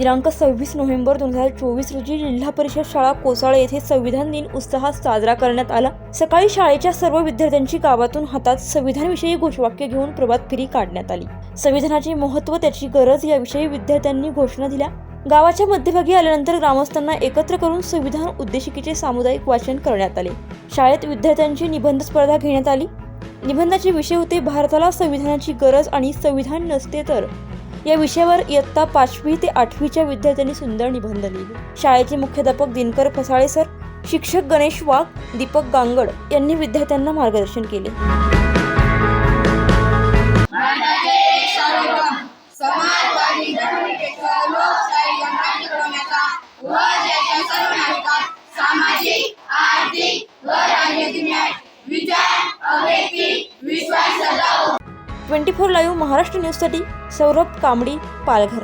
दिनांक सव्वीस नोव्हेंबर दोन हजार चोवीस रोजी जिल्हा परिषद शाळा कोसाळे येथे संविधान दिन उत्साहात साजरा करण्यात आला. सकाळी शाळेच्या सर्व विद्यार्थ्यांची गावातून हातात संविधानविषयी घोषवाक्य घेऊन प्रभात फेरी काढण्यात आली. संविधानाचे महत्त्व त्याची गरज याविषयी विद्यार्थ्यांनी घोषणा दिल्या. गावाच्या मध्यभागी आल्यानंतर ग्रामस्थांना एकत्र करून संविधान उद्देशिकेचे सामुदायिक वाचन करण्यात आले. शाळेत विद्यार्थ्यांची निबंध स्पर्धा घेण्यात आली. निबंधाचे विषय होते भारताला संविधानाची गरज आणि संविधान नसते तर या विषयावर इयत्ता पाचवी ते आठवीच्या विद्यार्थ्यांनी सुंदर निबंध लिहिले. शाळेचे मुख्याध्यापक दिनकर फसाळे सर शिक्षक गणेश वाघ दीपक गांगड यांनी विद्यार्थ्यांना मार्गदर्शन केले. सामाजिक आर्थिक व न्याय विचार अभिव्यक्ती ट्वेंटी फोर लाईव्ह महाराष्ट्र न्यूजसाठी सौरभ कांबडी पालघर.